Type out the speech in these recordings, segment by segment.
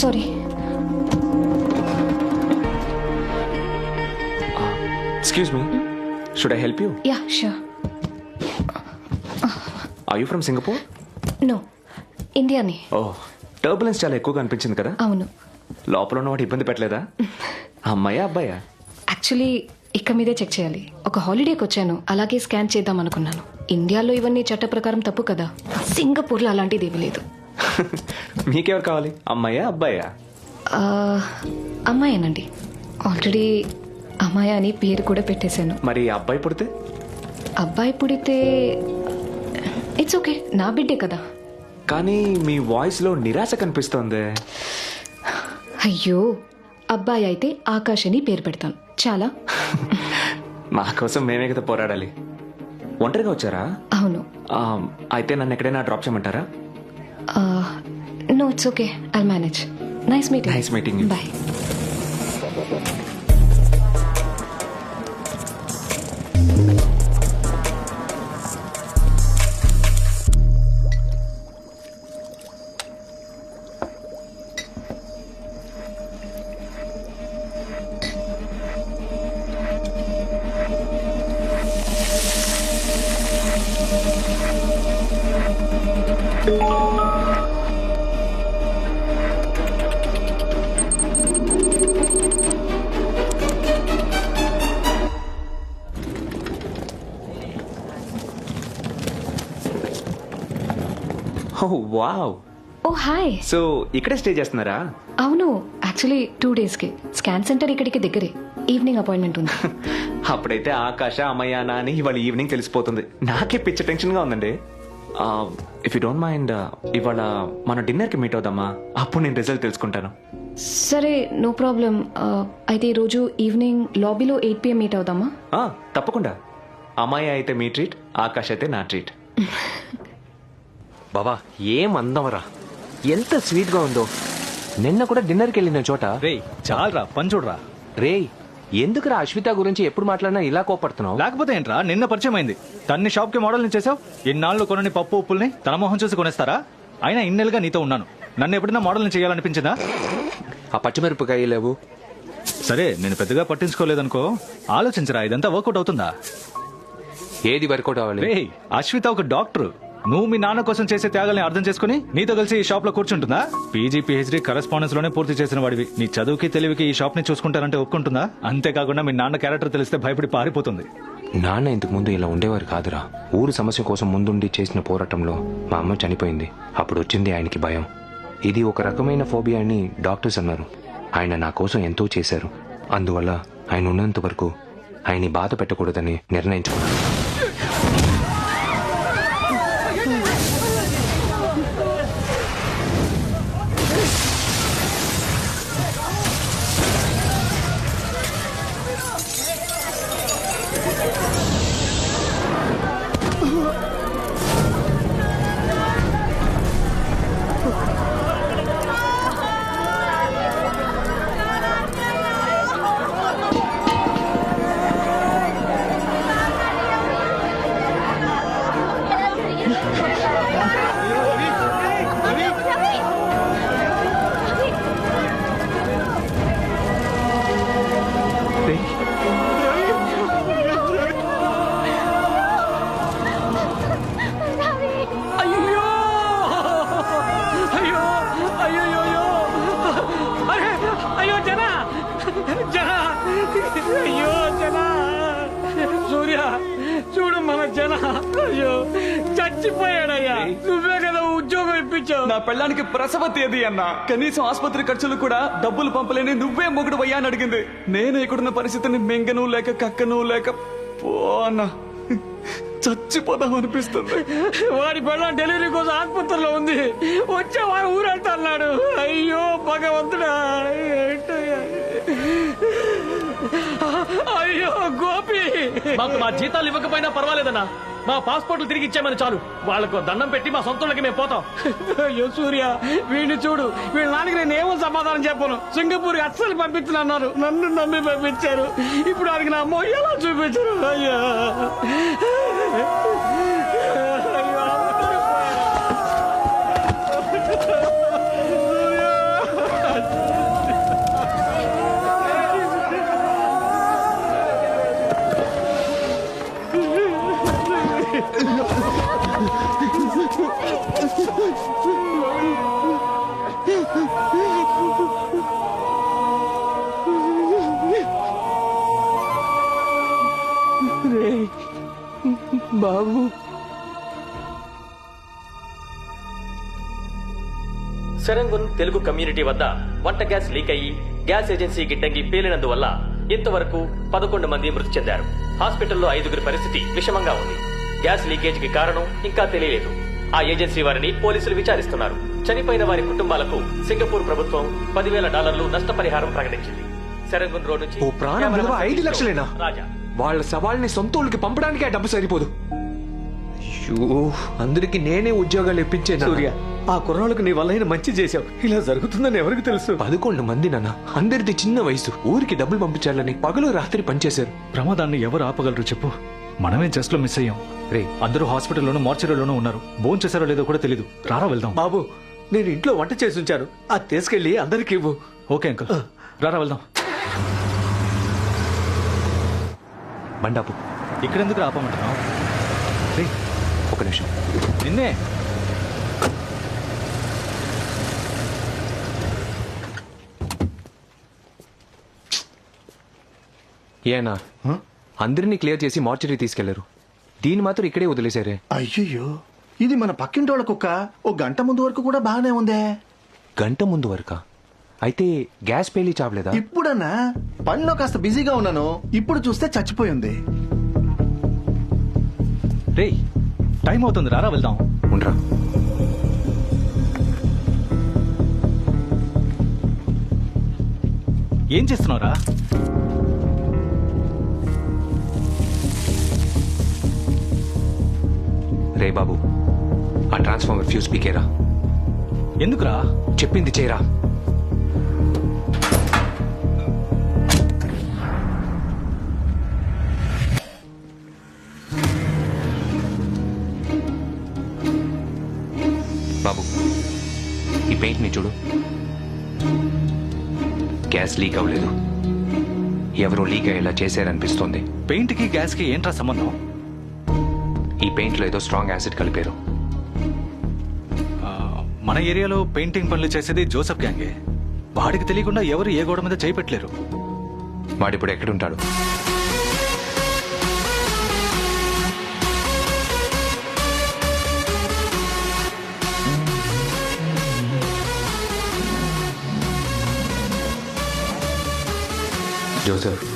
Sorry. Excuse me should I help you ya sure are you from Singapore no ఇండియాని oh turbulence చాలా ఎక్కువగా అనిపించింది కదా? అవును. లోపల ఉన్న వాటి ఇబ్బంది పెట్టలేదా? అమ్మాయా అబ్బాయా? యాక్చువల్లీ ఇక మీదే చెక్ చేయాలి. ఒక హాలిడేకి వచ్చాను. అలాగే స్కాన్ చేద్దాం అనుకున్నాను. ఇండియాలో ఇవన్నీ చట్ట ప్రకారం తప్పు కదా? సింగపూర్లో అలాంటిది ఏమీ లేదు. మీకెవరు కావాలి? అమ్మాయా అబ్బాయా? అమ్మాయేనండి. ఆల్రెడీ అమ్మాయి అని పేరు కూడా పెట్టేశాను. మరి అబ్బాయి పుడితే? అబ్బాయి పుడితే ఇట్స్ ఓకే నా బిడ్డే కదా. కానీ మీ వాయిస్లో నిరాశ కనిపిస్తోంది. అయ్యో అబ్బాయి అయితే ఆకాష్ అని పేరు పెడతాను. చాలా. మా కోసం మేమే కదా పోరాడాలి. ఒంటరిగా వచ్చారా? అవును. అయితే నన్ను ఎక్కడైనా డ్రాప్ చేయమంటారా? No it's okay I manage nice meeting meeting. You. Bye oh wow oh hi so ఇక్కడే స్టే చేస్తున్నారా? అవును. యాక్చువల్లీ టూ డేస్కి స్కాన్ సెంటర్ ఇక్కడికి దగ్గరే. ఈవినింగ్ అపాయింట్మెంట్ ఉంది. అప్పుడైతే ఆకాశ అమ్మయ్యానా అని ఇవాళ ఈవినింగ్ తెలిసిపోతుంది. నాకే పిచ్చ టెన్షన్గా ఉందండి. ఇఫ్ యూ డోంట్ మైండ్ ఇవాళ మన డిన్నర్కి మీట్ అవుదామా? అప్పుడు నేను రిజల్ట్ తెలుసుకుంటాను. సరే నో ప్రాబ్లం అయితే ఈరోజు ఈవినింగ్ లాబీలో ఎయిట్ పిఎం మీట్ అవుదామా? తప్పకుండా. అమ్మాయి అయితే మీ ట్రీట్ ఆకాశ్ అయితే నా ట్రీట్ బాబా ఏం అందమరా ఎంత స్వీట్గా ఉందో. నిన్న కూడా డిన్నర్కి వెళ్ళిన చోట రేయ్ చాలరా పని చూడరా. రేయ్ ఎందుకురా అశ్విత గురించి ఎప్పుడు మాట్లాడినా ఇలా కోపడుతున్నావు లేకపోతే ఏంట్రా నిన్న పరిచయం అయింది. తన్ని షాప్కి మోడల్ చేసావు? ఇన్నాళ్ళు కొనని పప్పు ఉప్పుల్ని తన మొహం చూసి కొనేస్తారా? అయినా ఇన్నేళ్ళుగా నీతో ఉన్నాను. నన్ను ఎప్పుడైనా మోడల్ని చేయాలనిపించిందా? ఆ పచ్చిమిరపకాయ లేవు. సరే నేను పెద్దగా పట్టించుకోలేదనుకో ఆలోచించరా ఇదంతా వర్కౌట్ అవుతుందా? ఏది వర్కౌట్ అవ్వాలి? అశ్విత ఒక డాక్టర్. నువ్వు మీ నాన్న కోసం చేసే త్యాగాల్ని అర్థం చేసుకుని నీతో కలిసి ఈ షాప్లో కూర్చుంటుందా? పీజీ పిహెచ్డీ కరెస్పాండెన్స్లోనే పూర్తి చేసిన వాడివి. నీ చదువుకి తెలివికి ఈ షాప్ని చూసుకుంటారంటే ఒప్పుకుంటుందా? అంతేకాకుండా మీ నాన్న క్యారెక్టర్ తెలిస్తే భయపడి పారిపోతుంది. నాన్న ఇంతకు ముందు ఇలా ఉండేవారు కాదురా. ఊరు సమస్య కోసం ముందుండి చేసిన పోరాటంలో మా అమ్మ చనిపోయింది. అప్పుడు వచ్చింది ఆయనకి భయం. ఇది ఒక రకమైన ఫోబియా అని డాక్టర్స్ అన్నారు. ఆయన నా కోసం ఎంతో చేశారు. అందువల్ల ఆయన ఉన్నంత వరకు ఆయన్ని బాధ పెట్టకూడదని నిర్ణయించుకున్నాను. ఇప్పించావు నా పెళ్ళానికి ప్రసవ తేదీ అన్న. కనీసం ఆసుపత్రి ఖర్చులు కూడా డబ్బులు పంపలేని నువ్వే మొగుడు అయ్యా అని అడిగింది. నేను ఇక్కడున్న పరిస్థితిని మెంగను లేక కక్కను లేక పో అన్న. చచ్చిపోదాం అనిపిస్తుంది. వాడి పెళ్ళం డెలివరీ కోసం ఆసుపత్రిలో ఉంది. వచ్చే వాడు ఊరెళ్తున్నాడు అయ్యో భగవంతుడా? అయ్యో గోపి. మాకు మా జీతాలు ఇవ్వకపోయినా పర్వాలేదన్నా. మా పాస్పోర్ట్లు తిరిగి ఇచ్చామని చాలు. వాళ్ళకు దండం పెట్టి మా సొంతలకి మేము పోతాం. అయ్యో సూర్య వీడిని చూడు. వీళ్ళ నాన్నకి నేను ఏమో సమాధానం చెప్పను. సింగపూర్ అస్సలు పంపించనన్నారు నన్ను నమ్మి పంపించారు. ఇప్పుడు వారికి నా మొయ్యలా చూపించారు? అయ్యా. సెరంగున్ తెలుగు కమ్యూనిటీ వద్ద వంట గ్యాస్ లీక్ అయ్యి గ్యాస్ ఏజెన్సీ గిడ్డంగి పేలినందువల్ల ఇంతవరకు పదకొండు మంది మృతి చెందారు. హాస్పిటల్లో ఐదుగురి పరిస్థితి విషమంగా ఉంది. గ్యాస్ లీకేజ్కి కారణం ఇంకా తెలియలేదు. ఆ ఏజెన్సీ వారిని పోలీసులు విచారిస్తున్నారు. చనిపోయిన వారి కుటుంబాలకు సింగపూర్ ప్రభుత్వం పదివేల డాలర్లు నష్టపరిహారం ప్రకటించింది. సెరంగున్ రోడ్ నుంచి ఓ ప్రాణం విలువ ఐదు లక్షలేనా? రాజా. వాళ్ళ సవాల్ని సొంతూళ్ళకి పంపడానికి ఆ డబ్బు సరిపోదు. అయ్యో. అందరికి నేనే ఉద్యోగాలు ఇప్పించేనా? సూర్య ఆ కుర్రాళ్ళకు నీ వల్ల మంచి చేశావు. ఇలా జరుగుతుందని ఎవరికి తెలుసు? పదకొండు మంది నాన్న. అందరిది చిన్న వయసు. ఊరికి డబ్బులు పంపించాలని పగలు రాత్రి పనిచేశారు. ప్రమాదాన్ని ఎవరు ఆపగలరు చెప్పు. మనమే జస్ట్లో మిస్ అయ్యాం. రే. అందరూ హాస్పిటల్లోనూ మార్చరీలోనూ ఉన్నారు. భోన్ చేశారో లేదో కూడా తెలీదు. రారా వెళ్దాం. బాబు నేను ఇంట్లో వంట చేసి ఉంచాను. అది తీసుకెళ్ళి అందరికి ఇవ్వు. Okay uncle. రారా వెళ్దాం. బండాపు. ఇక్కడెందుకు ఆపమంటున్నావు? రే ఒక నిమిషం. నిన్నే? ఏనా? అందరినీ క్లియర్ చేసి మార్చరీ తీసుకెళ్ళారు. దీన్ని మాత్రం ఇక్కడే వదిలేశారే. అయ్యయ్యో ఇది మన పక్కింటోళ్ళ కుక్క. ఓ గంట ముందు వరకు కూడా బాగానే ఉందే. గంట ముందు వరకా? అయితే గ్యాస్ పేలి చావలేదా? ఇప్పుడన్నా? పనిలో కాస్త బిజీగా ఉన్నాను. ఇప్పుడు చూస్తే చచ్చిపోయింది. రే టైం అవుతుంది రారా వెళ్దాం. ఉండరా. ఏం చేస్తున్నావురా? రే బాబు. ఆ ట్రాన్స్ఫార్మర్ ఫ్యూజ్ పీకేరా. ఎందుకురా? చెప్పింది చేయరా. బాబు ఈ పెయింట్ని చూడు. గ్యాస్ లీక్ అవ్వలేదు. ఎవరో లీక్ అయ్యేలా చేశారనిపిస్తోంది. పెయింట్కి గ్యాస్కి ఏంట్రా సంబంధం? ఈ పెయింట్లో ఏదో స్ట్రాంగ్ యాసిడ్ కలిపారు. మన ఏరియాలో పెయింటింగ్ పనులు చేసేది జోసఫ్ గ్యాంగే. వాడికి తెలియకుండా ఎవరు ఏ గోడ మీద చేయి పెట్టలేరు వాడిప్పుడు ఎక్కడుంటాడు? జోసెఫ్.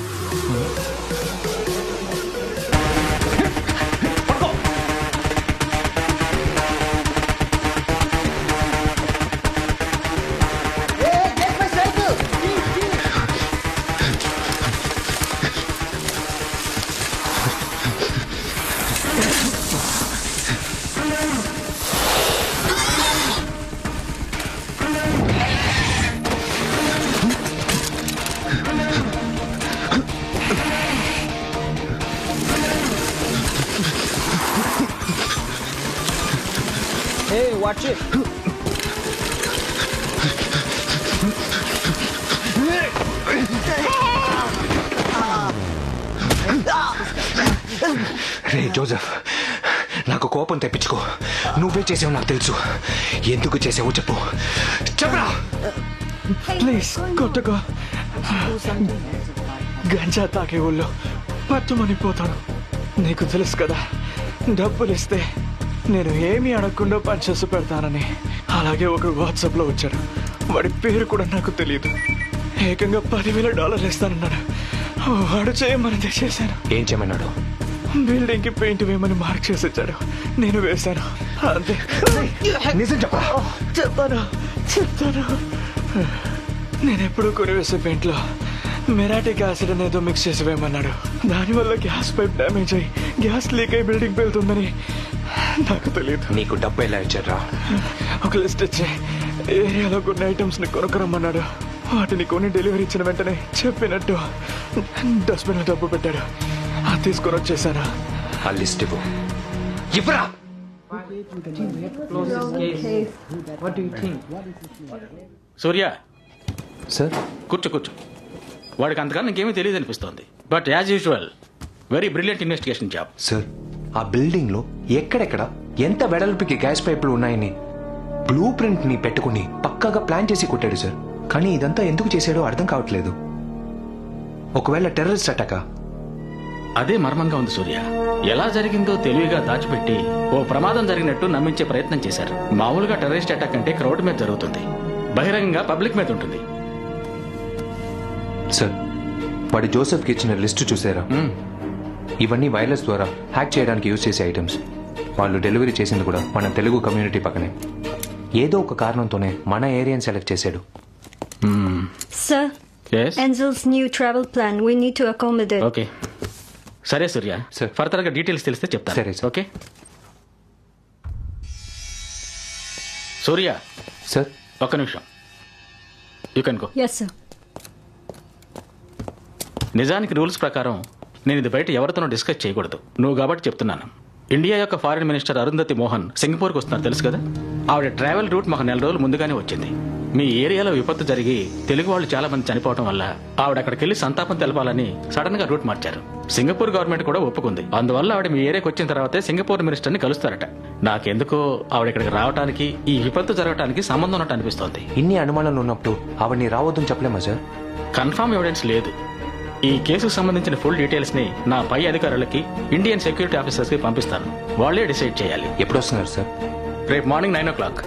రే జోసెఫ్ నాకు కోపం తెప్పించుకో. నువ్వే చేసావు నాకు తెలుసు. ఎందుకు చేసావో చెప్పు. చెప్పరా? ప్లీజ్ కొట్టగా గంజా తాగే ఊళ్ళో పట్టుమనిపోతాను నీకు తెలుసు కదా డబ్బులు ఇస్తే నేను ఏమీ అడగకుండా పనిచేసి పెడతానని అలాగే ఒక వాట్సాప్లో వచ్చాడు. వాడి పేరు కూడా నాకు తెలియదు ఏకంగా పదివేల డాలర్లు ఇస్తానన్నాడు వాడు చేయమని చేశాను ఏం చేయమన్నాడు? బిల్డింగ్కి పెయింట్ వేయమని మార్క్ చేసి ఇచ్చాడు. నేను వేశాను. అంతే. నిజం చెప్తాను. నేను ఎప్పుడు కొనివేసే పెయింట్లో మెరాటిక్ యాసిడ్ అనేదో మిక్స్ చేసి వేయమన్నాడు దానివల్ల గ్యాస్ పైప్ డ్యామేజ్ అయ్యి గ్యాస్ లీక్ అయి బిల్డింగ్ వెళ్తుందని నాకు తెలియదు. నీకు డబ్బు ఎలా ఇచ్చారా ఒక లిస్ట్ ఇచ్చి. ఏరియాలో కొన్ని ఐటమ్స్ని కొనుక్కరమ్మన్నాడు. వాటిని కొని డెలివరీ ఇచ్చిన వెంటనే చెప్పినట్టు డస్ట్బిన్ డబ్బు పెట్టాడు. అది తీసుకొని వచ్చేసాను. ఆ లిస్ట్ ఇవ్వు. ఇవ్వరా! సూర్య సార్? కూర్చో కూర్చో. వాడికి అంతకన్నా ఇంకేమీ తెలియదు అనిపిస్తోంది. But as usual very brilliant investigation job sir ఆ బిల్డింగ్లో ఎక్కడెక్కడ ఎంత వెడల్పుకి గ్యాస్ పైపులు ఉన్నాయని బ్లూ ప్రింట్ని పెట్టుకుని పక్కాగా ప్లాన్ చేసి కొట్టాడు సార్ కానీ ఇదంతా ఎందుకు చేశాడో అర్థం కావట్లేదు. ఒకవేళ టెర్రరిస్ట్ అటాకా అదే మర్మంగా ఉంది సూర్య. ఎలా జరిగిందో తెలివిగా దాచిపెట్టి ఓ ప్రమాదం జరిగినట్టు నమ్మించే ప్రయత్నం చేశారు. మామూలుగా టెర్రరిస్ట్ అటాక్ అంటే క్రౌడ్ మీద జరుగుతుంది. బహిరంగంగా పబ్లిక్ మీద ఉంటుంది. సార్ వాడి జోసెఫ్కి ఇచ్చిన లిస్టు చూసారా. ఇవన్నీ వైర్లెస్ ద్వారా హ్యాక్ చేయడానికి యూజ్ చేసే ఐటమ్స్ వాళ్ళు డెలివరీ చేసింది కూడా మన తెలుగు కమ్యూనిటీ పక్కనే ఏదో ఒక కారణంతోనే మన ఏరియాని సెలెక్ట్ చేశాడు Sir, Yes? Angel's new travel plan. We need to accommodate. Okay సరే సూర్య Sir. ఫర్దర్గా డీటెయిల్స్ తెలిస్తే చెప్తాను సరే. ఓకే సూర్య సార్ ఒక్క నిమిషం you can go Yes, sir. నిజానికి రూల్స్ ప్రకారం నేను ఇది బయట ఎవరితోనూ డిస్కస్ చేయకూడదు. నువ్వు కాబట్టి చెప్తున్నాను. ఇండియా యొక్క ఫారిన్ మినిస్టర్ అరుంధతి మోహన్ సింగపూర్కి వస్తున్నారు తెలుసు కదా? ఆవిడ ట్రావెల్ రూట్ మాకు నెల రోజులు ముందుగానే వచ్చింది. మీ ఏరియాలో విపత్తు జరిగి తెలుగు వాళ్ళు చాలా మంది చనిపోవడం వల్ల ఆవిడ అక్కడికి వెళ్ళి సంతాపం తెలపాలని సడన్గా రూట్ మార్చారు. సింగపూర్ గవర్నమెంట్ కూడా ఒప్పుకుంది. అందువల్ల ఆవిడ మీ ఏరియాకి వచ్చిన తర్వాతే సింగపూర్ మినిస్టర్ని కలుస్తారట. నాకెందుకో ఆవిడ ఇక్కడికి రావడానికి ఈ విపత్తు జరగడానికి సంబంధం ఉన్నట్టు అనిపిస్తోంది. ఇన్ని అనుమానాలు ఉన్నప్పుడు ఆవిడ్ని రావద్దని చెప్పలేమా సార్? కన్ఫర్మ్ ఎవిడెన్స్ లేదు. ఈ కేసుకు సంబంధించిన ఫుల్ డీటెయిల్స్ని నా పై అధికారులకి ఇండియన్ సెక్యూరిటీ ఆఫీసర్స్కి పంపిస్తాను. వాళ్ళే డిసైడ్ చేయాలి. ఎప్పుడు వస్తున్నారు సార్? రేపు మార్నింగ్ నైన్ ఓ క్లాక్.